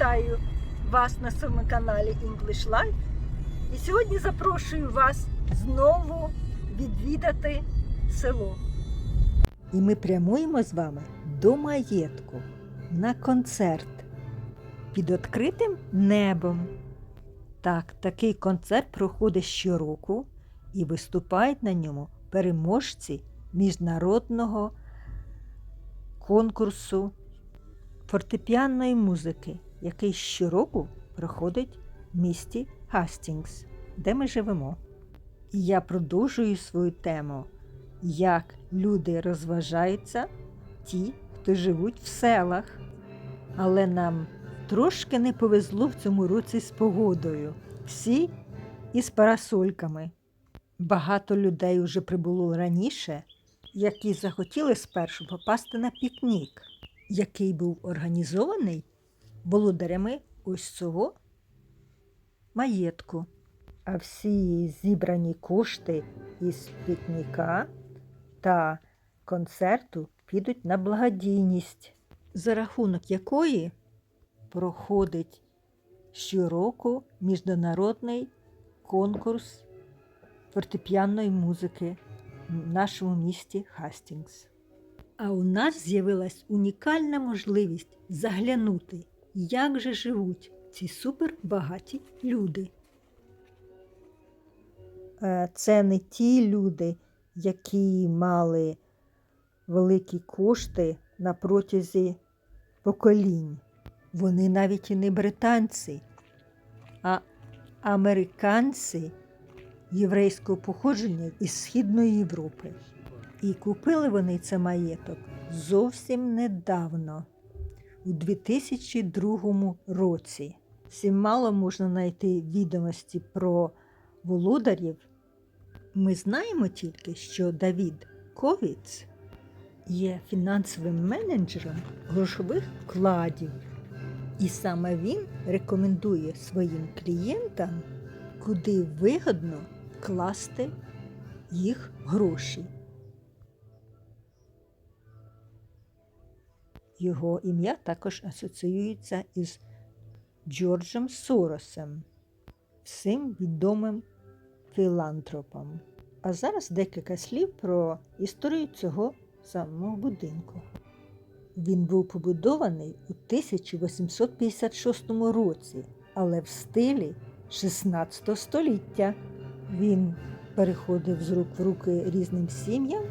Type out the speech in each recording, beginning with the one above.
Вітаю вас на своєму каналі English Life. І сьогодні запрошую вас знову відвідати село. І ми прямуємо з вами до маєтку на концерт під відкритим небом. Так, такий концерт проходить щороку і виступають на ньому переможці міжнародного конкурсу фортепіанної музики, який щороку проходить в місті Гастінгс, де ми живемо. І я продовжую свою тему, як люди розважаються, ті, хто живуть в селах. Але нам трошки не повезло в цьому році з погодою. Всі із парасольками. Багато людей вже прибуло раніше, які захотіли спершу попасти на пікнік, який був організований володарями ось цього маєтку. А всі зібрані кошти із пікніка та концерту підуть на благодійність, за рахунок якої проходить щороку міжнародний конкурс фортепіанної музики в нашому місті Хастінгс. А у нас з'явилась унікальна можливість заглянути, як же живуть ці супербагаті люди. Е, Це не ті люди, які мали великі кошти на протязі поколінь. Вони навіть і не британці, а американці єврейського походження із Східної Європи. І купили вони це маєток зовсім недавно, у 2002 році. Всім мало можна знайти відомості про володарів. Ми знаємо тільки, що Давід Ковіц є фінансовим менеджером грошових вкладів. І саме він рекомендує своїм клієнтам, куди вигодно класти їх гроші. Його ім'я також асоціюється із Джорджем Соросом, всім відомим філантропом. А зараз декілька слів про історію цього самого будинку. Він був побудований у 1856 році, але в стилі 16 століття. Він переходив з рук в руки різним сім'ям.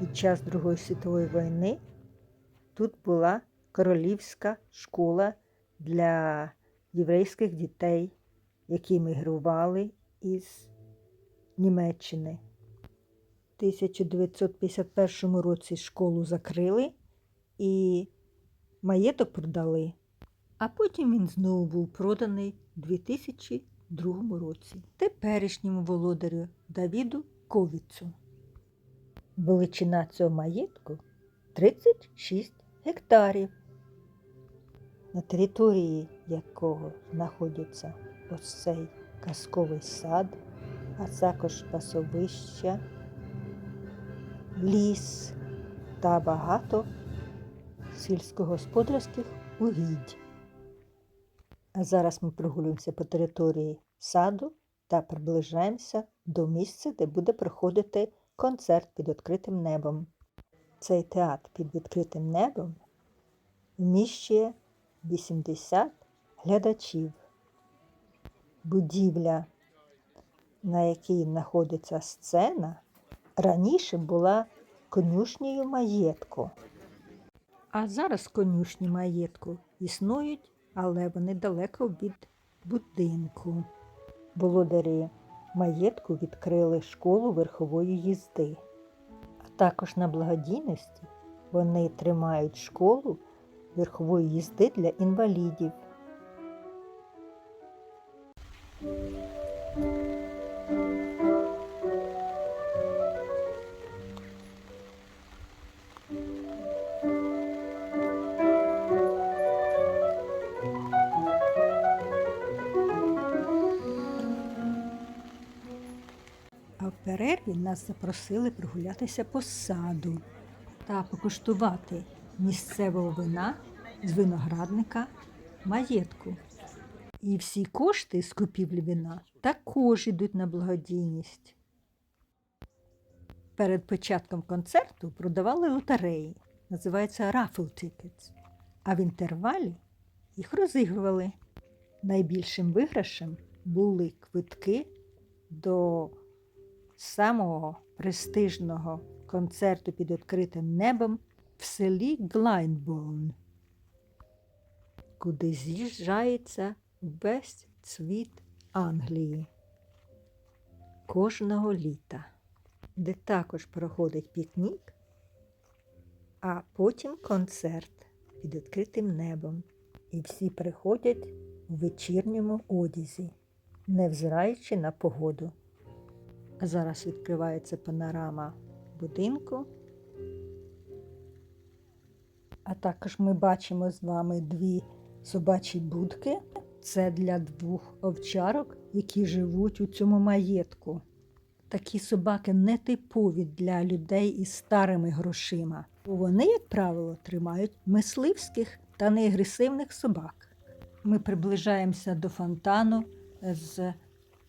Під час Другої світової війни тут була королівська школа для єврейських дітей, які мігрували із Німеччини. У 1951 році школу закрили і маєток продали, а потім він знову був проданий у 2002 році теперішньому володарю Давіду Ковіцу. Величина цього маєтку 36 гектарів, на території якого знаходиться ось цей казковий сад, а також пасовища, ліс та багато сільськогосподарських угідь. А зараз ми прогулюємося по території саду та приближаємося до місця, де буде проходити концерт під відкритим небом. Цей театр під відкритим небом вміщує 80 глядачів. Будівля, на якій знаходиться сцена, раніше була конюшнею маєтку. А зараз конюшні маєтку існують, але вони далеко від будинку. Володарі маєтку відкрили школу верхової їзди. Також на благодійності вони тримають школу верхової їзди для інвалідів. В нас запросили прогулятися по саду та покуштувати місцевого вина з виноградника маєтку. І всі кошти з купівлі вина також йдуть на благодійність. Перед початком концерту продавали лотереї, називаються raffle tickets, а в інтервалі їх розігрували. Найбільшим виграшем були квитки до самого престижного концерту під відкритим небом в селі Глайнбоун, куди з'їжджається весь світ Англії кожного літа, де також проходить пікнік, а потім концерт під відкритим небом. І всі приходять у вечірньому одязі, невзираючи на погоду. Зараз відкривається панорама будинку. А також ми бачимо з вами дві собачі будки. Це для двох овчарок, які живуть у цьому маєтку. Такі собаки не типові для людей із старими грошима. Вони, як правило, тримають мисливських та неагресивних собак. Ми приближаємося до фонтану з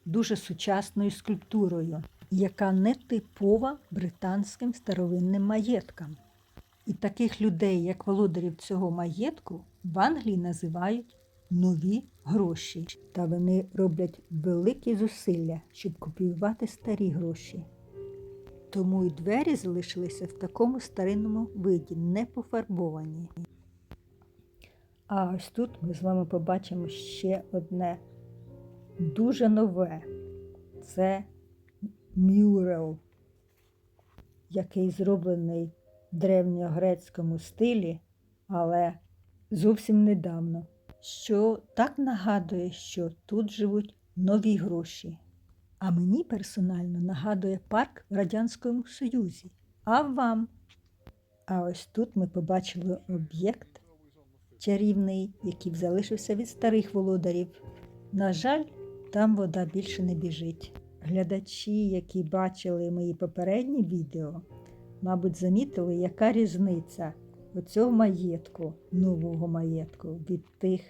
дуже сучасною скульптурою, яка не типова британським старовинним маєткам. І таких людей, як володарів цього маєтку, в Англії називають нові гроші. Та вони роблять великі зусилля, щоб копіювати старі гроші. Тому й двері залишилися в такому старинному виді, не пофарбовані. А ось тут ми з вами побачимо ще одне дуже нове. Це мюрел, який зроблений в древньогрецькому стилі, але зовсім недавно. Що так нагадує, що тут живуть нові гроші. А мені персонально нагадує парк в Радянському Союзі. А вам? А ось тут ми побачили об'єкт чарівний, який залишився від старих володарів. На жаль, там вода більше не біжить. Глядачі, які бачили мої попередні відео, мабуть, замітили, яка різниця оцього маєтку, нового маєтку, від тих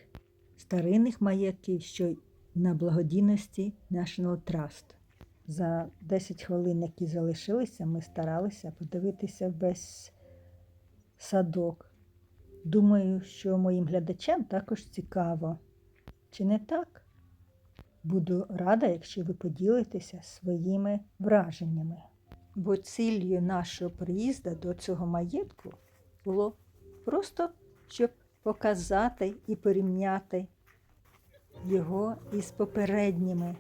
старинних маєтків, що на благодійності National Trust. За 10 хвилин, які залишилися, ми старалися подивитися весь садок. Думаю, що моїм глядачам також цікаво. Чи не так? Буду рада, якщо ви поділитеся своїми враженнями. Бо ціллю нашого приїзду до цього маєтку було просто, щоб показати і порівняти його із попередніми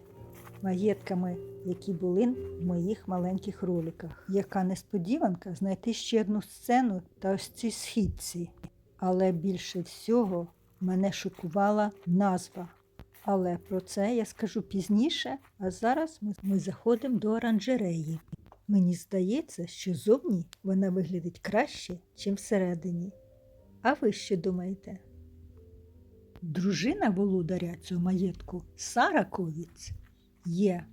маєтками, які були в моїх маленьких роликах. Яка несподіванка знайти ще одну сцену та ось ці східці. Але більше всього мене шокувала назва. Але про це я скажу пізніше, а зараз ми, ми заходимо до оранжереї. Мені здається, що зовні вона виглядить краще, ніж всередині. А ви що думаєте? Дружина володаря цього маєтку Сара Ковіц є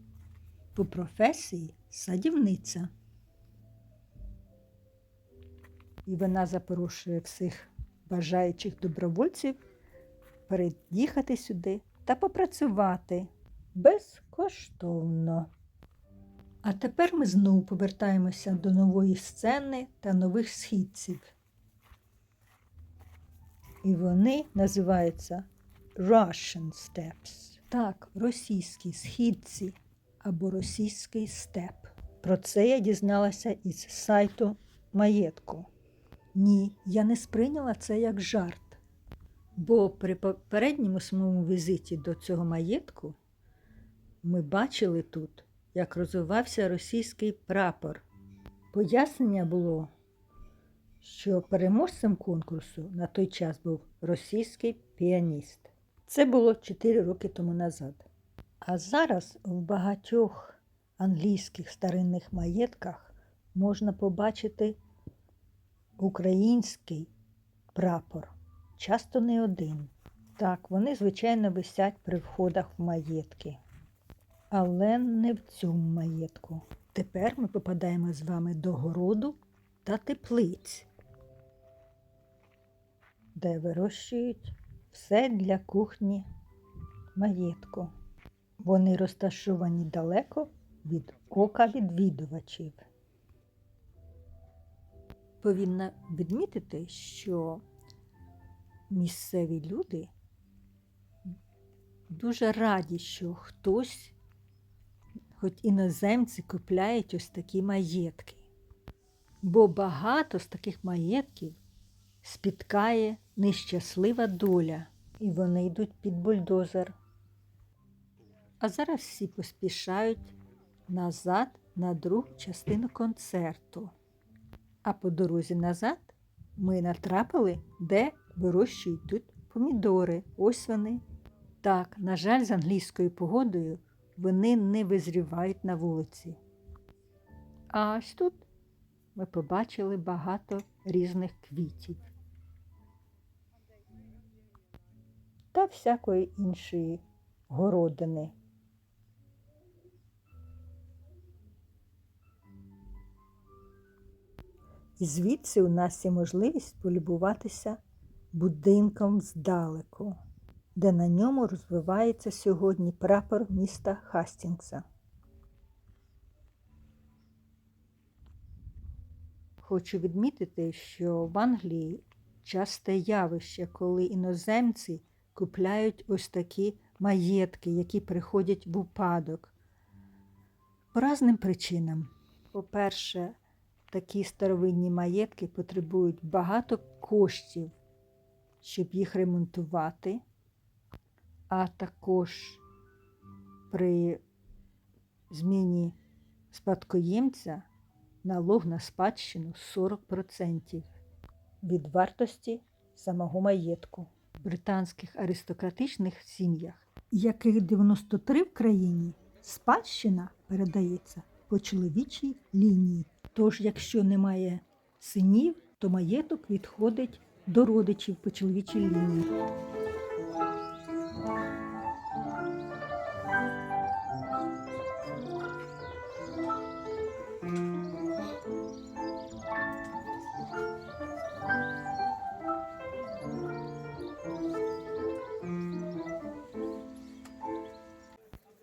по професії садівниця. І вона запрошує всіх бажаючих добровольців переїхати сюди та попрацювати безкоштовно. А тепер ми знову повертаємося до нової сцени та нових східців. І вони називаються Russian Steps. Так, російські східці або російський степ. Про це я дізналася із сайту маєтку. Ні, я не сприйняла це як жарт. Бо при попередньому своєму візиті до цього маєтку ми бачили тут, як розвивався російський прапор. Пояснення було, що переможцем конкурсу на той час був російський піаніст. Це було 4 роки тому назад. А зараз в багатьох англійських старинних маєтках можна побачити український прапор часто не один. Так, вони, звичайно, висять при входах в маєтки. Але не в цьому маєтку. Тепер ми попадаємо з вами до городу та теплиць, де вирощують все для кухні маєтку. Вони розташовані далеко від ока відвідувачів. Повинна відмітити, що місцеві люди дуже раді, що хтось, хоч іноземці, купляють ось такі маєтки. Бо багато з таких маєтків спіткає нещаслива доля, і вони йдуть під бульдозер. А зараз всі поспішають назад на другу частину концерту. А по дорозі назад ми натрапили, де вирощують тут помідори. Ось вони. Так, на жаль, з англійською погодою вони не визрівають на вулиці. А ось тут ми побачили багато різних квітів та всякої іншої городини. І звідси у нас є можливість полюбуватися будинком здалеку, де на ньому розвивається сьогодні прапор міста Хастінгса. Хочу відмітити, що в Англії часте явище, коли іноземці купляють ось такі маєтки, які приходять в упадок. По різним причинам. По-перше, такі старовинні маєтки потребують багато коштів, щоб їх ремонтувати, а також при зміні спадкоємця налог на спадщину 40% від вартості самого маєтку. В британських аристократичних сім'ях, яких 93 в країні, спадщина передається по чоловічій лінії. Тож, якщо немає синів, то маєток відходить до родичів по чоловічій лінії.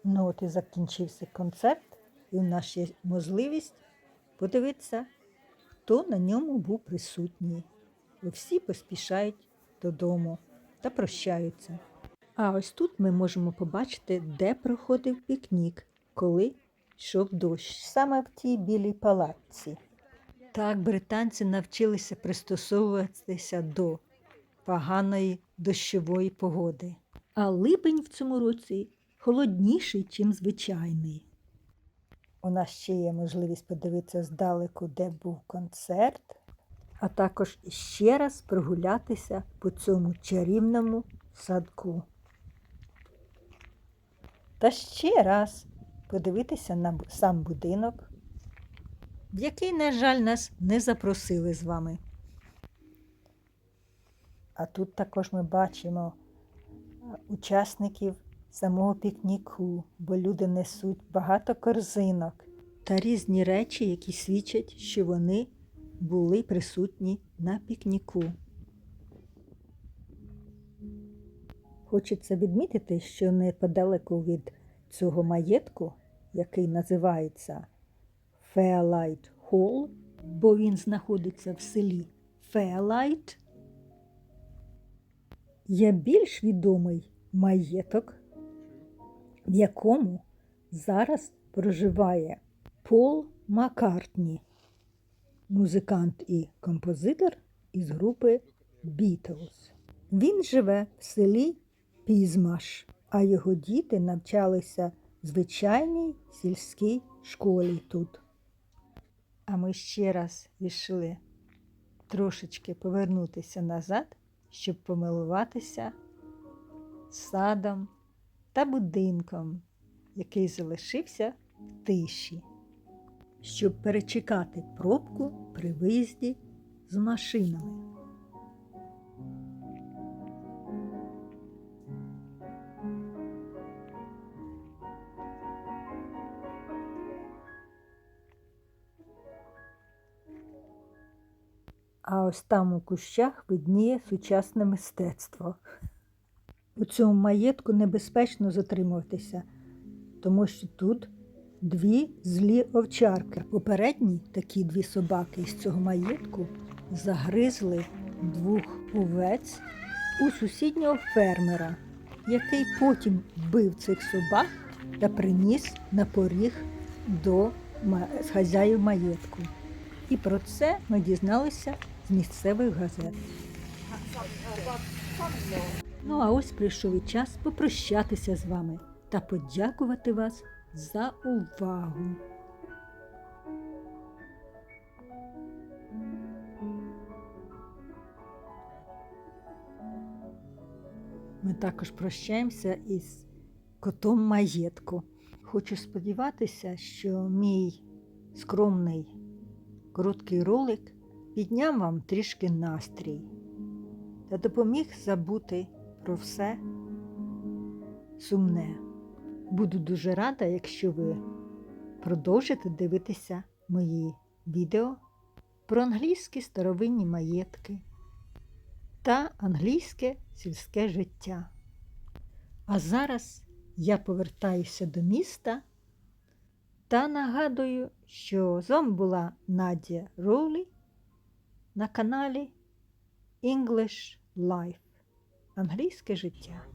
Ну от і закінчився концерт, і у нас є можливість подивитися, хто на ньому був присутній. Всі поспішають додому та прощаються. А ось тут ми можемо побачити, де проходив пікнік, коли йшов дощ, саме в тій білій палатці. Так британці навчилися пристосовуватися до поганої дощової погоди. А липень в цьому році холодніший, чим звичайний. У нас ще є можливість подивитися здалеку, де був концерт, а також ще раз прогулятися по цьому чарівному садку. Та ще раз подивитися на сам будинок, в який, на жаль, нас не запросили з вами. А тут також ми бачимо учасників самого пікніку, бо люди несуть багато корзинок та різні речі, які свідчать, що вони були присутні на пікніку. Хочеться відмітити, що неподалеку від цього маєтку, який називається Fairlight Hall, бо він знаходиться в селі Fairlight, є більш відомий маєток, в якому зараз проживає Пол Маккартні, музикант і композитор із групи Beatles. Він живе в селі Пізмаш, а його діти навчалися в звичайній сільській школі тут. А ми ще раз вирішили трошечки повернутися назад, щоб помилуватися садом та будинком, який залишився в тиші, щоб перечекати пробку при виїзді з машинами. А ось там у кущах видніє сучасне мистецтво. У цьому маєтку небезпечно затримуватися, тому що тут дві злі овчарки. Попередні такі дві собаки із цього маєтку загризли двох овець у сусіднього фермера, який потім вбив цих собак та приніс на поріг до хазяїв маєтку. І про це ми дізналися з місцевих газет. Ну а ось прийшов і час попрощатися з вами та подякувати вас за увагу. Ми також прощаємося із котом маєтку. Хочу сподіватися, що мій скромний короткий ролик підняв вам трішки настрій та допоміг забути про все сумне. Буду дуже рада, якщо ви продовжите дивитися мої відео про англійські старовинні маєтки та англійське сільське життя. А зараз я повертаюся до міста та нагадую, що з вами була Надія Роулі на каналі English Life Англійське життя.